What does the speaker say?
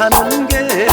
사는 게